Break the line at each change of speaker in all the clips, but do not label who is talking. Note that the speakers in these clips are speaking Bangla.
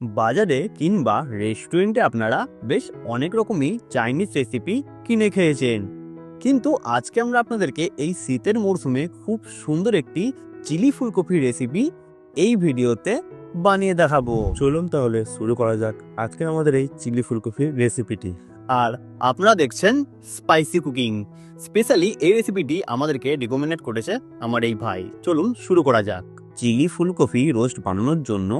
বাজারে কিংবা রেস্টুরেন্টে আপনারা বেশ অনেক রকমই চাইনিজ রেসিপি কিনে খেয়েছেন। কিন্তু আজকে আমরা আপনাদেরকে এই শীতের মরশুমে খুব সুন্দর একটি চিলি ফুলকপি রেসিপি এই ভিডিওতে বানিয়ে দেখাবো।
চলুন তাহলে শুরু করা যাক আজকে আমাদের এই চিলি ফুলকপির রেসিপিটি
আর আপনারা দেখছেন স্পাইসি কুকিং স্পেশালি এই রেসিপিটি আমাদেরকে রিকমেন্ডেড করেছে আমার এই ভাই। চলুন শুরু করা যাক। চিলি ফুলকপি রোস্ট বানানোর জন্য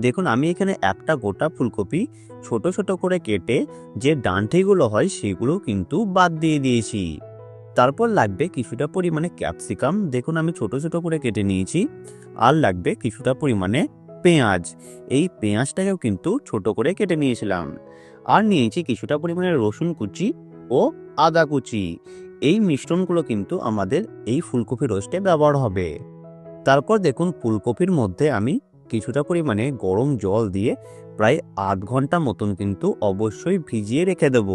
দেখুন আমি এখানে একটা গোটা ফুলকপি ছোট ছোট করে কেটে যে ডান্ঠিগুলো হয় সেগুলো কিন্তু বাদ দিয়ে দিয়েছি। তারপর লাগবে কিছুটা পরিমাণে ক্যাপসিকাম, দেখুন আমি ছোট ছোট করে কেটে নিয়েছি, আর লাগবে কিছুটা পরিমাণে পেঁয়াজ। এই পেঁয়াজটাকেও কিন্তু ছোট করে কেটে নিয়েছিলাম। আর নিয়েছি কিছুটা পরিমাণে রসুন কুচি ও আদা কুচি। এই মিশ্রণগুলো কিন্তু আমাদের এই ফুলকপি রোস্টে ব্যবহার হবে। তারপর দেখুন ফুলকপির মধ্যে আমি কিছুটা পরিমাণে গরম জল দিয়ে প্রায় আধ ঘণ্টা মতন কিন্তু অবশ্যই ভিজিয়ে রেখে দেব।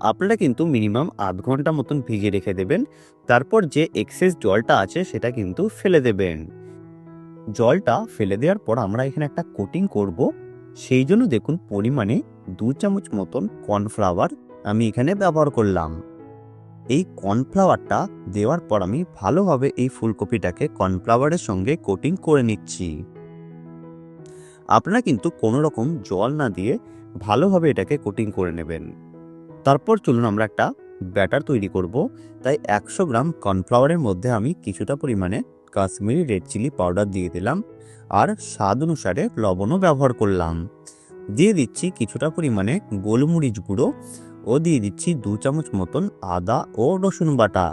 আপনারা কিন্তু মিনিমাম আধ ঘণ্টা মতন ভিজিয়ে রেখে দেবেন। তারপর যে এক্সেস জলটা আছে সেটা কিন্তু ফেলে দেবেন। জলটা ফেলে দেওয়ার পর আমরা এখানে একটা কোটিং করব। সেই জন্য দেখুন পরিমাণে দু চামচ মতন কর্নফ্লাওয়ার আমি এখানে ব্যবহার করলাম। এই কর্নফ্লাওয়ারটা দেওয়ার পর আমি ভালোভাবে এই ফুলকপিটাকে কর্নফ্লাওয়ারের সঙ্গে কোটিং করে নিচ্ছি। আপনারা কিন্তু কোনো রকম জল না দিয়ে ভালোভাবে এটাকে কোটিং করে নেবেন। তারপর চলুন আমরা একটা ব্যাটার তৈরি করব। তাই একশো গ্রাম কর্নফ্লাওয়ারের মধ্যে আমি কিছুটা পরিমাণে কাশ্মীরি রেড চিলি পাউডার দিয়ে দিলাম আর স্বাদ অনুসারে লবণও ব্যবহার করলাম। দিয়ে দিচ্ছি কিছুটা পরিমাণে গোলমরিচ গুঁড়ো ও দিয়ে দিচ্ছি দু চামচ মতন আদা ও রসুন বাটা।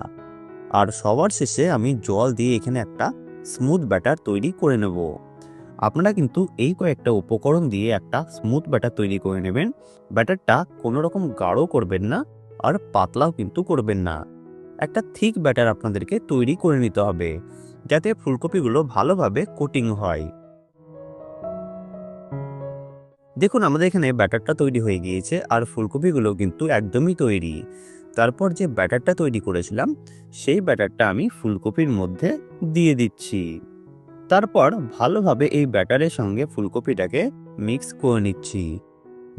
আর সবার শেষে আমি জল দিয়ে এখানে একটা স্মুথ ব্যাটার তৈরি করে নেব। আপনারা কিন্তু এই কয়েকটা উপকরণ দিয়ে একটা স্মুথ ব্যাটার তৈরি করে নেবেন। ব্যাটারটা কোনো রকম গাঢ় করবেন না আর পাতলাও কিন্তু করবেন না। একটা থিক ব্যাটার আপনাদেরকে তৈরি করে নিতে হবে, যাতে ফুলকপিগুলো ভালোভাবে কোটিং হয়। দেখুন, আমাদের এখানে ব্যাটারটা তৈরি হয়ে গিয়েছে আর ফুলকপিগুলো কিন্তু একদমই তৈরি। তারপর যে ব্যাটারটা তৈরি করেছিলাম, সেই ব্যাটারটা আমি ফুলকপির মধ্যে দিয়ে দিচ্ছি। তারপর ভালোভাবে এই ব্যাটারের সঙ্গে ফুলকপিটাকে মিক্স করে নিচ্ছি।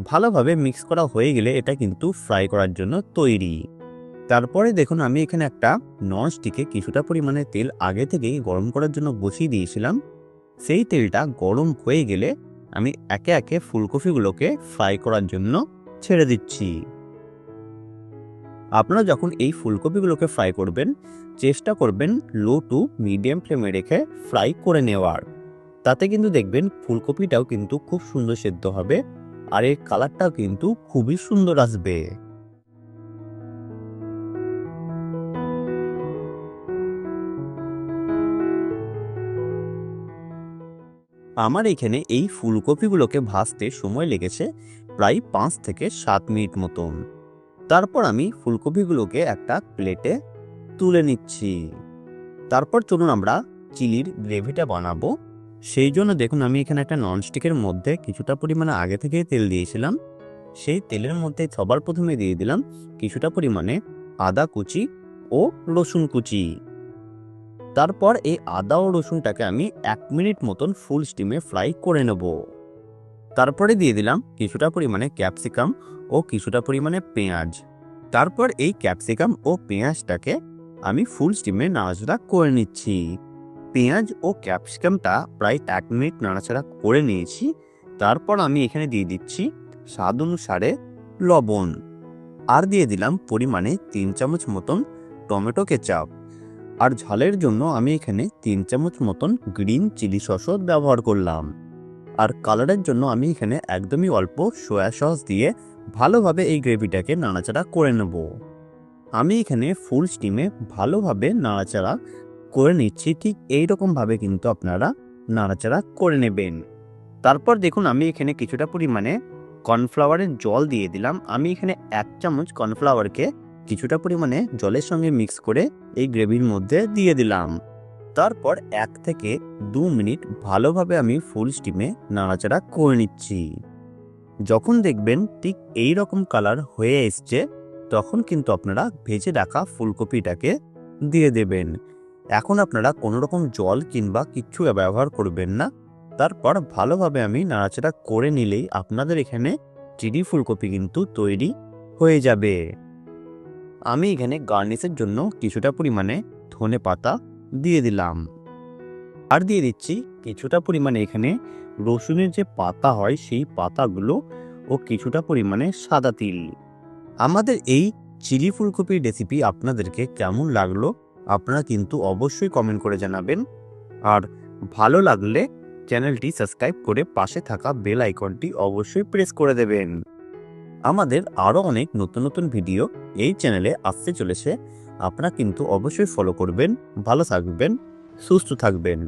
ভালোভাবে মিক্স করা হয়ে গেলে এটা কিন্তু ফ্রাই করার জন্য তৈরি। তারপরে দেখুন, আমি এখানে একটা নন স্টিকে কিছুটা পরিমাণে তেল আগে থেকেই গরম করার জন্য বসিয়ে দিয়েছিলাম। সেই তেলটা গরম হয়ে গেলে আমি একে একে ফুলকপিগুলোকে ফ্রাই করার জন্য ছেড়ে দিচ্ছি। আপনারা যখন এই ফুলকপিগুলোকে ফ্রাই করবেন, চেষ্টা করবেন লো টু মিডিয়াম ফ্লেমে রেখে ফ্রাই করে নেওয়ার। তাতে কিন্তু দেখবেন ফুলকপিটাও কিন্তু খুব সুন্দর সেদ্ধ হবে আর এর কালারটাও কিন্তু খুবই সুন্দর আসবে। আমার এখানে এই ফুলকপিগুলোকে ভাজতে সময় লেগেছে প্রায় পাঁচ থেকে সাত মিনিট মতন। তারপর আমি ফুলকপিগুলোকে একটা প্লেটে তুলে নিচ্ছি। তারপর চলুন আমরা চিলির গ্রেভিটা বানাবো। সেই জন্য দেখুন, আমি এখানে একটা ননস্টিকের মধ্যে কিছুটা পরিমাণে আগে থেকে তেল দিয়েছিলাম। সেই তেলের মধ্যে সবার প্রথমে দিয়ে দিলাম কিছুটা পরিমাণে আদা কুচি ও রসুন কুচি। তারপর এই আদা ও রসুনটাকে আমি এক মিনিট মতন ফুল স্টিমে ফ্রাই করে নেব। তারপরে দিয়ে দিলাম কিছুটা পরিমাণে ক্যাপসিকাম ও কিছুটা পরিমাণে পেঁয়াজ। তারপর এই ক্যাপসিকাম ও পেঁয়াজটাকে আমি ফুল স্টিমে নাড়াচাড়া করে নিচ্ছি। পেঁয়াজ ও ক্যাপসিকামটা প্রায় এক মিনিট নাড়াচাড়া করে নিয়েছি। তারপর আমি এখানে দিয়ে দিচ্ছি স্বাদ অনুসারে লবণ। আর দিয়ে দিলাম পরিমাণে তিন চামচ মতন টমেটো কেচাপ। আর ঝালের জন্য আমি এখানে তিন চামচ মতন গ্রিন চিলি সসও ব্যবহার করলাম। আর কালারের জন্য আমি এখানে একদমই অল্প সয়া সস দিয়ে ভালোভাবে এই গ্রেভিটাকে নাড়াচাড়া করে নেব। আমি এখানে ফুল স্টিমে ভালোভাবে নাড়াচাড়া করে নিচ্ছি, ঠিক এই রকমভাবে কিন্তু আপনারা নাড়াচাড়া করে নেবেন। তারপর দেখুন, আমি এখানে কিছুটা পরিমাণে কর্নফ্লাওয়ারের জল দিয়ে দিলাম। আমি এখানে এক চামচ কর্নফ্লাওয়ারকে কিছুটা পরিমাণে জলের সঙ্গে মিক্স করে এই গ্রেভির মধ্যে দিয়ে দিলাম। তারপর এক থেকে দু মিনিট ভালোভাবে আমি ফুল স্টিমে নাড়াচাড়া করে নিচ্ছি। যখন দেখবেন ঠিক এই রকম কালার হয়ে এসছে, তখন কিন্তু আপনারা ভেজে রাখা ফুলকপিটাকে দিয়ে দেবেন। এখন আপনারা কোনো রকম জল কিংবা কিচ্ছু ব্যবহার করবেন না। তারপর ভালোভাবে আমি নাড়াচাড়া করে নিলেই আপনাদের এখানে চিলি ফুলকপি কিন্তু তৈরি হয়ে যাবে। আমি এখানে গার্নিশের জন্য কিছুটা পরিমাণে ধনে পাতা দিয়ে দিলাম। আর দিয়ে দিচ্ছি কিছুটা পরিমাণে এখানে রসুনের যে পাতা হয়, সেই পাতাগুলো ও কিছুটা পরিমাণে সাদা তিল। আমাদের এই চিলি ফুলকপির রেসিপি আপনাদেরকে কেমন লাগল, আপনারা কিন্তু অবশ্যই কমেন্ট করে জানাবেন। আর ভালো লাগলে চ্যানেলটি সাবস্ক্রাইব করে পাশে থাকা বেল আইকনটি অবশ্যই প্রেস করে দেবেন। আমাদের আরও অনেক নতুন নতুন ভিডিও এই চ্যানেলে আসতে চলেছে। আপনারা কিন্তু অবশ্যই ফলো করবেন, ভালো থাকবেন, সুস্থ থাকবেন।